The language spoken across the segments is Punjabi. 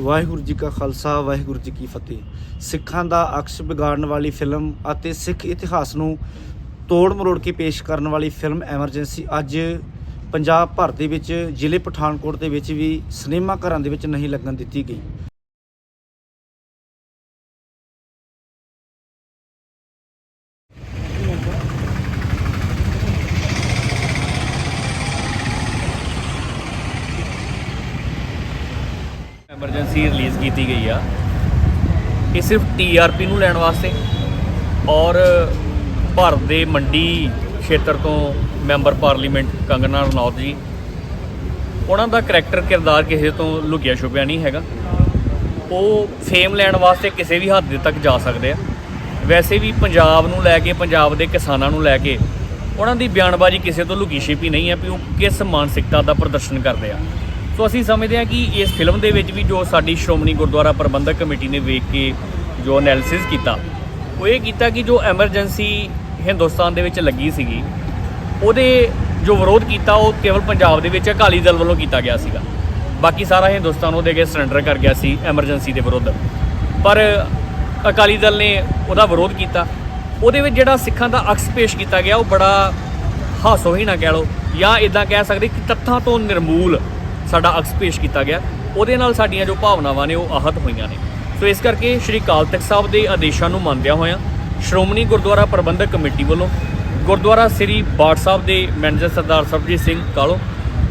ਵਾਹਿਗੁਰੂ ਜੀ ਕਾ ਖਾਲਸਾ, ਵਾਹਿਗੁਰੂ ਜੀ ਕੀ ਫਤਿਹ। ਸਿੱਖਾਂ ਦਾ ਅਕਸ਼ ਵਿਗਾੜਨ ਵਾਲੀ ਫਿਲਮ ਅਤੇ ਸਿੱਖ ਇਤਿਹਾਸ ਨੂੰ ਤੋੜ ਮਰੋੜ ਕੇ ਪੇਸ਼ ਕਰਨ ਵਾਲੀ ਫਿਲਮ ਐਮਰਜੈਂਸੀ ਅੱਜ ਪੰਜਾਬ ਭਰ ਦੇ ਵਿੱਚ ਜ਼ਿਲ੍ਹੇ ਪਠਾਨਕੋਟ ਦੇ ਵਿੱਚ ਵੀ ਸਿਨੇਮਾ ਘਰਾਂ ਦੇ ਵਿੱਚ ਨਹੀਂ ਲੱਗਣ ਦਿੱਤੀ ਗਈ। ਐਮਰਜੈਂਸੀ ਰਿਲੀਜ਼ ਕੀਤੀ ਗਈ ਆ। ਇਹ ਸਿਰਫ ਟੀਆਰਪੀ ਨੂੰ ਲੈਣ ਵਾਸਤੇ ਔਰ ਭਾਰਤ ਦੇ ਮੰਡੀ ਖੇਤਰ ਤੋਂ ਮੈਂਬਰ ਪਾਰਲੀਮੈਂਟ ਕੰਗਨਾ ਰਣੌਤ ਜੀ, ਉਹਨਾਂ ਦਾ ਕਰੈਕਟਰ ਕਿਰਦਾਰ ਕਿਸੇ ਤੋਂ ਲੁਕਿਆ ਛੁਪਿਆ ਨਹੀਂ ਹੈਗਾ। ਉਹ ਫੇਮ ਲੈਣ ਵਾਸਤੇ ਕਿਸੇ ਵੀ ਹੱਦ ਤੱਕ ਜਾ ਸਕਦੇ ਆ। ਵੈਸੇ ਵੀ ਪੰਜਾਬ ਨੂੰ ਲੈ ਕੇ, ਪੰਜਾਬ ਦੇ ਕਿਸਾਨਾਂ ਨੂੰ ਲੈ ਕੇ ਉਹਨਾਂ ਦੀ ਬਿਆਨਬਾਜ਼ੀ ਕਿਸੇ ਤੋਂ ਲੁਕੀ ਛਿਪੀ ਨਹੀਂ ਹੈ ਵੀ ਉਹ ਕਿਸ ਮਾਨਸਿਕਤਾ ਦਾ ਪ੍ਰਦਰਸ਼ਨ ਕਰਦੇ ਆ। ਸੋ ਅਸੀਂ ਸਮਝਦੇ ਹਾਂ ਕਿ ਇਸ ਫਿਲਮ ਦੇ ਵਿੱਚ ਵੀ ਜੋ ਸਾਡੀ ਸ਼੍ਰੋਮਣੀ ਗੁਰਦੁਆਰਾ ਪ੍ਰਬੰਧਕ ਕਮੇਟੀ ਨੇ ਵੇਖ ਕੇ ਜੋ ਐਨਾਲਿਸਿਸ ਕੀਤਾ, ਉਹ ਇਹ ਕੀਤਾ ਕਿ ਜੋ ਐਮਰਜੈਂਸੀ ਹਿੰਦੁਸਤਾਨ ਦੇ ਵਿੱਚ ਲੱਗੀ ਸੀਗੀ, ਉਹਦੇ ਜੋ ਵਿਰੋਧ ਕੀਤਾ, ਉਹ ਕੇਵਲ ਪੰਜਾਬ ਦੇ ਵਿੱਚ ਅਕਾਲੀ ਦਲ ਵੱਲੋਂ ਕੀਤਾ ਗਿਆ ਸੀਗਾ। ਬਾਕੀ ਸਾਰਾ ਹਿੰਦੁਸਤਾਨ ਉਹਦੇ ਅੱਗੇ ਸਰੈਂਡਰ ਕਰ ਗਿਆ ਸੀ ਐਮਰਜੈਂਸੀ ਦੇ ਵਿਰੁੱਧ। ਪਰ ਅਕਾਲੀ ਦਲ ਨੇ ਉਹਦਾ ਵਿਰੋਧ ਕੀਤਾ। ਉਹਦੇ ਵਿੱਚ ਜਿਹੜਾ ਸਿੱਖਾਂ ਦਾ ਅਕਸ ਪੇਸ਼ ਕੀਤਾ ਗਿਆ, ਉਹ ਬੜਾ ਹਾਸੋਹੀਣਾ ਕਹਿ ਲਓ, ਜਾਂ ਇਦਾਂ ਕਹਿ ਸਕਦੇ ਕਿ ਤੱਥਾਂ ਤੋਂ ਨਿਰਮੂਲ ਸਾਡਾ ਅਕਸ ਪੇਸ਼ ਕੀਤਾ ਗਿਆ। ਉਹਦੇ ਨਾਲ ਸਾਡੀਆਂ ਜੋ ਭਾਵਨਾਵਾਂ ਨੇ, ਉਹ ਆਹਤ ਹੋਈਆਂ ਨੇ। ਸੋ ਇਸ ਕਰਕੇ ਸ਼੍ਰੀ ਅਕਾਲ ਤਖਤ ਸਾਹਿਬ ਦੇ ਆਦੇਸ਼ਾਂ ਨੂੰ ਮੰਨਦਿਆਂ ਹੋਇਆਂ ਸ਼੍ਰੋਮਣੀ ਗੁਰਦੁਆਰਾ ਪ੍ਰਬੰਧਕ ਕਮੇਟੀ ਵੱਲੋਂ ਗੁਰਦੁਆਰਾ ਸ੍ਰੀ ਬਾਟ ਸਾਹਿਬ ਦੇ ਮੈਨੇਜਰ ਸਰਦਾਰ ਸਰਬਜੀਤ ਸਿੰਘ ਕਾਲੋ,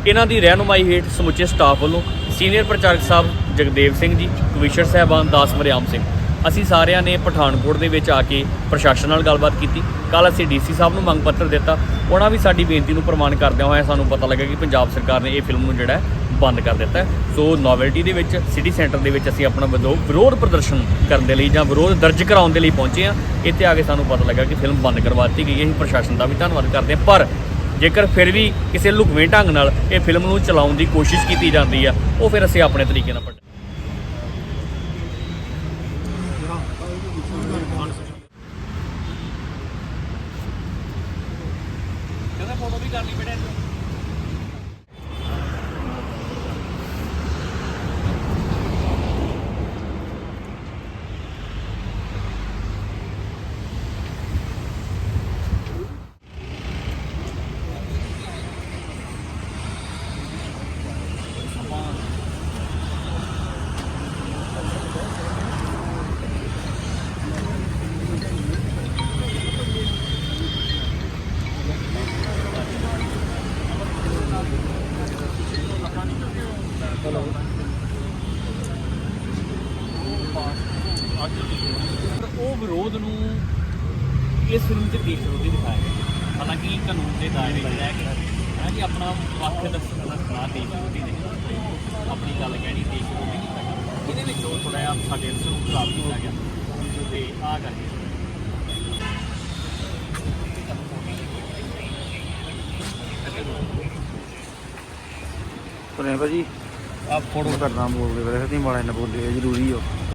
ਇਹਨਾਂ ਦੀ ਰਹਿਨੁਮਾਈ ਹੇਠ ਸਮੁੱਚੇ ਸਟਾਫ ਵੱਲੋਂ ਸੀਨੀਅਰ ਪ੍ਰਚਾਰਕ ਸਾਹਿਬ ਜਗਦੇਵ ਸਿੰਘ ਜੀ, ਕਮਿਸ਼ਨਰ ਸਾਹਿਬਾਨ ਦਾਸ ਮਰਿਆਮ ਸਿੰਘ, ਅਸੀਂ ਸਾਰਿਆਂ ਨੇ ਪਠਾਨਕੋਟ ਦੇ ਵਿੱਚ ਆ ਕੇ ਪ੍ਰਸ਼ਾਸਨ ਨਾਲ ਗੱਲਬਾਤ ਕੀਤੀ। ਕੱਲ ਅਸੀਂ ਡੀਸੀ ਸਾਹਿਬ ਨੂੰ ਮੰਗ ਪੱਤਰ ਦਿੱਤਾ। ਉਹਨਾਂ ਵੀ ਸਾਡੀ ਬੇਨਤੀ ਨੂੰ ਪ੍ਰਮਾਣ ਕਰਦਿਆਂ ਹੋਇਆ ਸਾਨੂੰ ਪਤਾ ਲੱਗਾ ਕਿ ਪੰਜਾਬ ਸਰਕਾਰ ਨੇ ਇਹ ਫਿਲਮ ਨੂੰ ਜਿਹੜਾ ਬੰਦ ਕਰ ਦਿੱਤਾ ਸੋ ਨੋਵੈਲਟੀ ਦੇ ਵਿੱਚ ਸਿਟੀ ਸੈਂਟਰ ਦੇ ਵਿੱਚ ਅਸੀਂ ਆਪਣਾ ਵਿਰੋ- ਵਿਰੋਧ ਪ੍ਰਦਰਸ਼ਨ ਕਰਨ ਦੇ ਲਈ ਜਾਂ ਵਿਰੋਧ ਦਰਜ ਕਰਾਉਣ ਦੇ ਲਈ ਪਹੁੰਚੇ ਹਾਂ। ਇੱਥੇ ਆ ਕੇ ਸਾਨੂੰ ਪਤਾ ਲੱਗਾ ਕਿ ਫਿਲਮ ਬੰਦ ਕਰਵਾ ਦਿੱਤੀ ਗਈ ਹੈ। ਅਸੀਂ ਪ੍ਰਸ਼ਾਸਨ ਦਾ ਵੀ ਧੰਨਵਾਦ ਕਰਦੇ ਹਾਂ। ਪਰ ਜੇਕਰ ਫਿਰ ਵੀ ਕਿਸੇ ਲੁਕਵੇਂ ਢੰਗ ਨਾਲ ਇਹ ਫਿਲਮ ਨੂੰ ਚਲਾਉਣ ਦੀ ਕੋਸ਼ਿਸ਼ ਕੀਤੀ ਜਾਂਦੀ ਆ, ਉਹ ਫਿਰ ਅਸੀਂ ਆਪਣੇ ਤਰੀਕੇ ਨਾਲ ਪੜ੍ਹ ਕਹਿੰਦਾ ਫੋਟੋ ਵੀ ਕਰ ਲਈ ਬੇਟਾ ਉਹ ਵਿਰੋਧ ਨੂੰ ਇਸ ਫਿਲਮ 'ਚ ਦੇਸ਼ ਵਿਰੋਧੀ ਦਿਖਾਇਆ ਗਿਆ। ਹਾਲਾਂਕਿ ਕਾਨੂੰਨ ਦੇ ਦਾਇਰੇ 'ਚ ਰਹਿ ਕੇ ਹੈ ਕਿ ਆਪਣਾ ਪੱਖ ਦੱਸਣ ਦਾ ਸਲਾਹ ਦੇਸ਼ ਵਿਰੋਧੀ ਨਹੀਂ ਆਪਣੀ ਗੱਲ ਕਹਿਣੀ ਦੇਸ਼ ਵਿਰੋਧੀ ਨਹੀਂ ਇਹਦੇ ਵਿੱਚ ਉਹ ਥੋੜਾ ਜਿਹਾ ਸਾਡੇ ਨੂੰ ਖਰਾਬ ਕੀਤਾ ਗਿਆ। ਤੇ ਆ ਕਰਕੇ ਸੁਣਿਆ ਭਾਜੀ? ਆ ਫੋਟੋ। ਕਰਨਾ ਬੋਲਦੇ ਵੇ ਨਹੀਂ ਮਾੜਾ ਨਾ ਬੋਲੇ ਜ਼ਰੂਰੀ ਹੋ